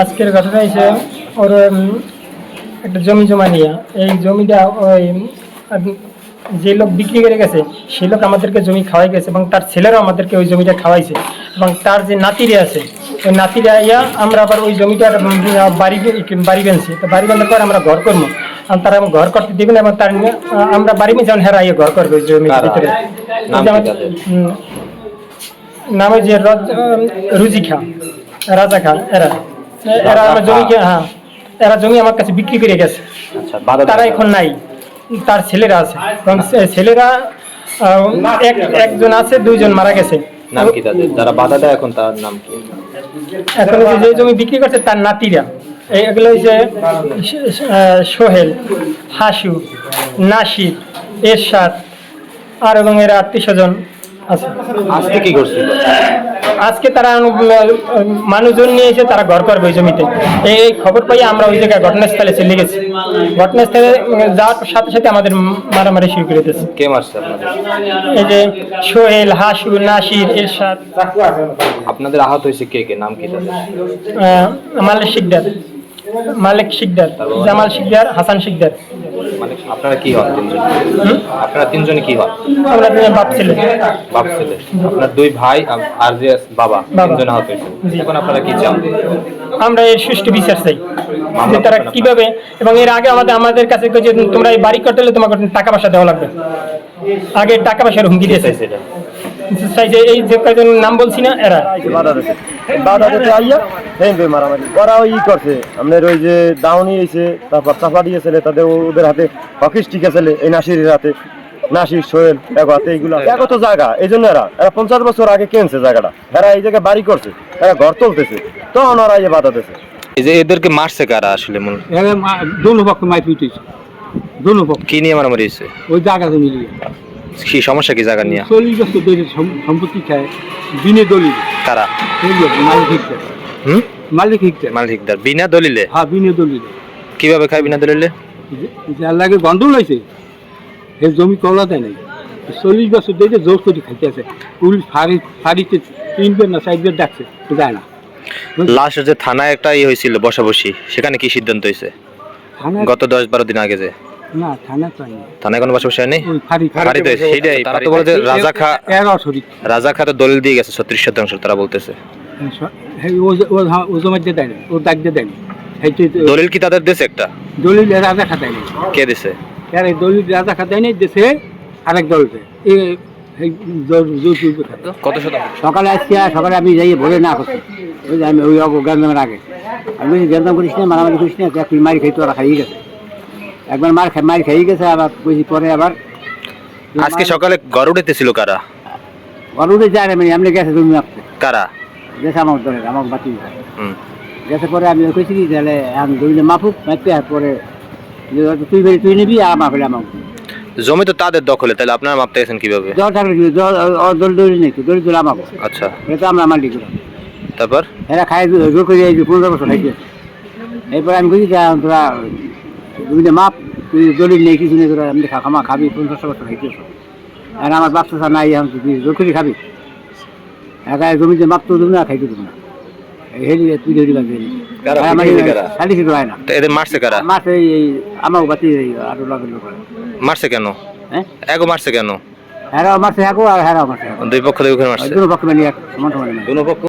আজকের ঘটনা হয়েছে ওর একটা জমি জমা নিয়ে। এই জমিটা ওই যে লোক বিক্রি করে গেছে সেই লোক আমাদেরকে জমি খাওয়াই গেছে এবং তার ছেলেরাও আমাদেরকে ওই জমিটা খাওয়াইছে এবং তার যে নাতিরে আছে ওই নাতিরা ইয়া আমরা আবার ওই জমিটার বাড়ি বাড়ি বেঁধছি। তো বাড়ি বাঁধার পর আমরা ঘর করব। আর তারা ঘর করতে দেবে না এবং তার আমরা বাড়ি যেমন হেরা ইয়ে ঘর করবে ওই জমির ভিতরে। নাম যে রুজি খা রাজা খা এরা। এরা আমার জমি হ্যাঁ এরা জমি আমার কাছে বিক্রি করে গেছে। আচ্ছা তারা এখন নাই তার ছেলেরা আছে। এবং ছেলেরা এক একজন আছে দুইজন মারা গেছে। নাম কি তাদের? যারা বাধা দেয় এখন তার নাম কি? এখন যে জমি বিক্রি করছে তার নাতিরা। এই- এগুলো হচ্ছে সোহেল হাসু নাসির এরশাদ আর এবং এরা আত্মীয় স্বজন আজকে কি করছিল আজকে তারা মানুষজন নিয়ে এসে তারা ঘর করবে ওই জমিতে। এই খবর পাই আমরা ওই জায়গায় ঘটনাস্থলে চলে গেছি। ঘটনাস্থলে যাওয়ার সাথে সাথে আমাদের মারামারি শুরু করে দিয়েছে। কে মারছে এই যে সোহেল হাসু নাসির এরশাদ। আপনাদের আহত হয়েছে কে কে? নাম কি মালিক শিকদার। মালিক শিকদার জামাল শিকদার হাসান শিকদার। আপনারা কি হন তিনজন? আপনারা তিনজনে কি হন? আমরা তিনজন বাপ ছেলে। বাপ ছেলে। আপনার দুই ভাই আর- যে বাবা। তিনজন আহত এখন আপনারা কি চান? আমরা এর সুষ্ঠু বিচার চাই যে তারা কীভাবে এবং এর আগে আমাদের আমাদের কাছে যে তোমরা এই বাড়ি করতে হলে তোমাকে টাকা পয়সা দেওয়া লাগবে। আগে টাকা পয়সার হুমকি দিয়েছে। এটা? চাইছে এই যে কয়জন নাম বলছি না এরা? বাধা দিতে বাধা দিতে আইয়া হেনবে মারামারি। ওরা ওই করছে আপনার ওই যে দাউনি হয়েছে তারপর চাপা দিয়েছিল তাদের ওদের হাতে হকি স্টিক আছে এই নাসিরের হাতে। নাসির সোহেল এক হাতে এইগুলো একত জায়গা এই জন্য এরা এরা পঞ্চাশ বছর আগে কিনছে জায়গাটা। এরা এই জায়গায় বাড়ি করছে এরা ঘর তুলতেছে। তখন ওরা এই বাধা দিতেছে এই যে এদেরকে মারছে কারা আসলে মূল? এরা মা- দোনো পক্ষ মাই পিটিয়েছে দোনো পক্ষ। কি নিয়ে মারামারি হয়েছে? ওই মিলিয়ে কি সমস্যা কি জায়গা নিয়ে? চল্লিশ বছর ধরে সম্পত্তি খায় দিনে দলিল। কারা? মালিক হুম? মালিক বিনা দলিলে? হ্যাঁ বিনে দলিল। কীভাবে খায় বিনা দলিলে? যার লাগে গন্ডল হয়েছে এই জমি কলা দেয় নাই। চল্লিশ বছর ধরে জোর করে খাইতে আছে। পুলিশ ফাঁড়ি ফাঁড়িতে তিনবার না চারবার ডাকছে যায় না। লাস্ট যে থানায় একটা ইয়ে হয়েছিল বসাবসি সেখানে কি সিদ্ধান্ত হয়েছে? গত দশ বারো দিন আগে যে। না থানা তো হয়নি। থানায় কোনো বসাবসি হয়নি? সেটাই তারা তো বলে যে রাজা খা রাজা খা তো দলিল দিয়ে গেছে ছত্রিশ শতাংশ তারা বলতেছে। ও দেয়নি ও দাগ দিয়ে দেয়নি। দলিল কি তাদের দেশে একটা? দলিল রাজা খাতায় নেই কে দিছে আর দলিল রাজা খাতায় নেই দেশে আরেক দলকে। কত শতাংশ? সকালে আজকে সকালে আমি যাই ভোরে না করছি। ওই আমি ওই গ্যান্দামের আগে। আমি গ্যান্দাম করিস না মারামারি করিস না তুই মারি খাই তো ওরা খাইয়ে গেছে। একবার মার মারি খাইয়ে গেছে আবার বলছি পরে আবার আজকে সকালে ঘর উঠেছিল কারা? গরুরে যায় না মানে এমনি গেছে তুমি মাপতে কারা? গেছে আমার দলের আমার বাতি হুম। গেছে পরে আমি কইছি কি তাহলে এখন দুইনে মাপুক মাপতে পরে তুই বেরি তুই নিবি আর ফেলে আমার জমি তো তাদের দখলে তাহলে আপনারা মাপতে গেছেন কীভাবে? জল থাকলে কি জল দল দৌড়ি নেই দড়ি তুলে আমাকে। আচ্ছা। এটা আমরা করলাম তারপর? এরা খাই জোর করে পনেরো বছর খাইছে এরপর আমি বুঝি যে তোরা তুমি মাপ দলিল নেই কিছু নেই তোরা এমনি খামা খাবি পঞ্চাশ বছর খাইতে আর আমার বাচ্চা নাই এখন তুই জোর করে খাবি। একা জমিতে মাপ তো দেবো না খাইতে দেবো না। হেলি তুই ধরি হয় এদের মারছে কারা? এই আমার বাতি আরও লাগে লোক মারছে কেন? হ্যাঁ? এগো মারছে কেন? হ্যাঁ মারছে হ্যাঁ আর হ্যাঁ মারছে দুই পক্ষ দুই মারছে। পক্ষ মানে এক সমান সমান দুনো পক্ষ